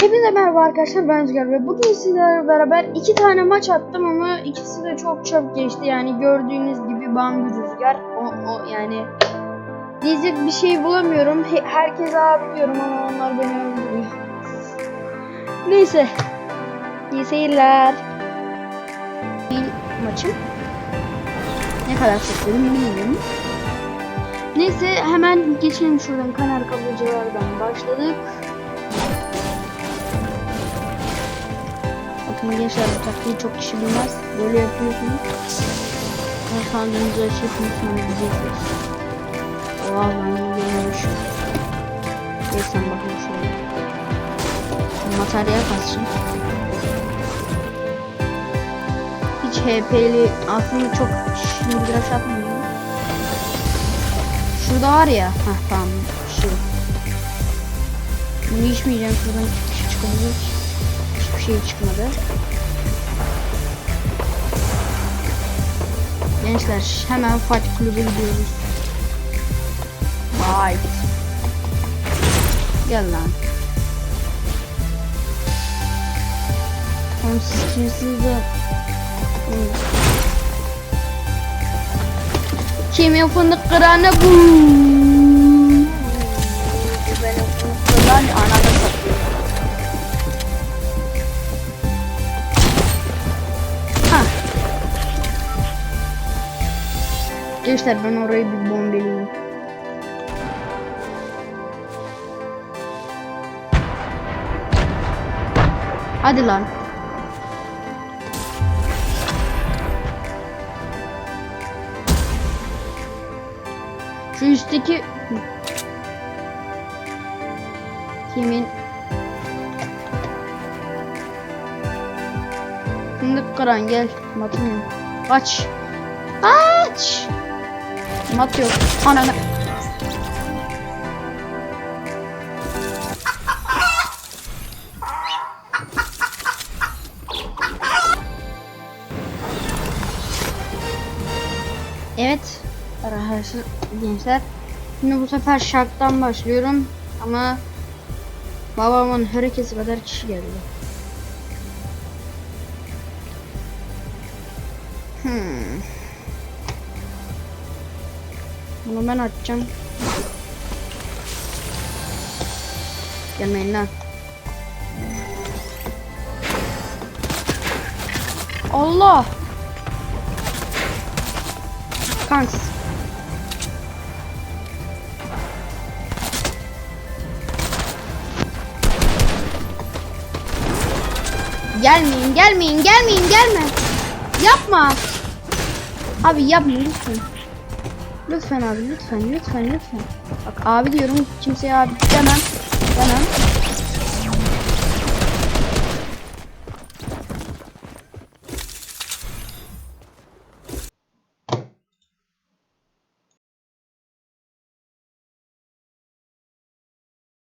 Hepinize merhaba arkadaşlar ben Rüzgar ve bugün sizlerle beraber iki tane maç attım ama ikisi de çok çabuk geçti. Yani gördüğünüz gibi Bambi Rüzgar. O, o yani diyecek bir şey bulamıyorum. He- herkese abi diyorum ama onlar beni öldürüyor. Neyse iyi seyirler. Bir maçım. Ne kadar dedim bilmiyorum. Neyse hemen geçelim şuradan kanar kalıcılardan başladık Bakın gençler bu taktiği çok kişi bilmez. Böyle yapıyorsunuz. Sonra sandığınızı açıyorsunuz sonra diyeceksiniz. Oha ben bunu görmemişim. Neyse bakın şöyle. Materyal kasçım. Hiç HP'li aslında çok şimdi biraz yapmıyorum. Şurada var ya. Heh tamam. Şu. Bunu içmeyeceğim. Şuradan şey çıkabilir. Hiçbir şey çıkmadı. Gençler hemen fight kulübe gidiyoruz. Vay. Gel lan. Oğlum siz kimsiniz de... Kimin fındık kıranı bu? Benim fındık kıran anada Gençler ben orayı bir bombeleyeyim. Hadi lan. Şu üstteki kimin Fındık kıran gel. Matım yok. Kaç. Mat yok. Ananı. Evet. Arkadaşlar gençler. Şimdi bu sefer şarktan başlıyorum. Ama babamın hareketi kadar kişi geldi. Hmm. Bunu ben açacağım. Gelmeyin lan. Allah. Kanks. Gelmeyin, gelmeyin, gelmeyin, gelme. Yapma. Abi yapma lütfen. Lütfen abi, lütfen, lütfen, lütfen. Bak abi diyorum, kimseye abi demem. Demem.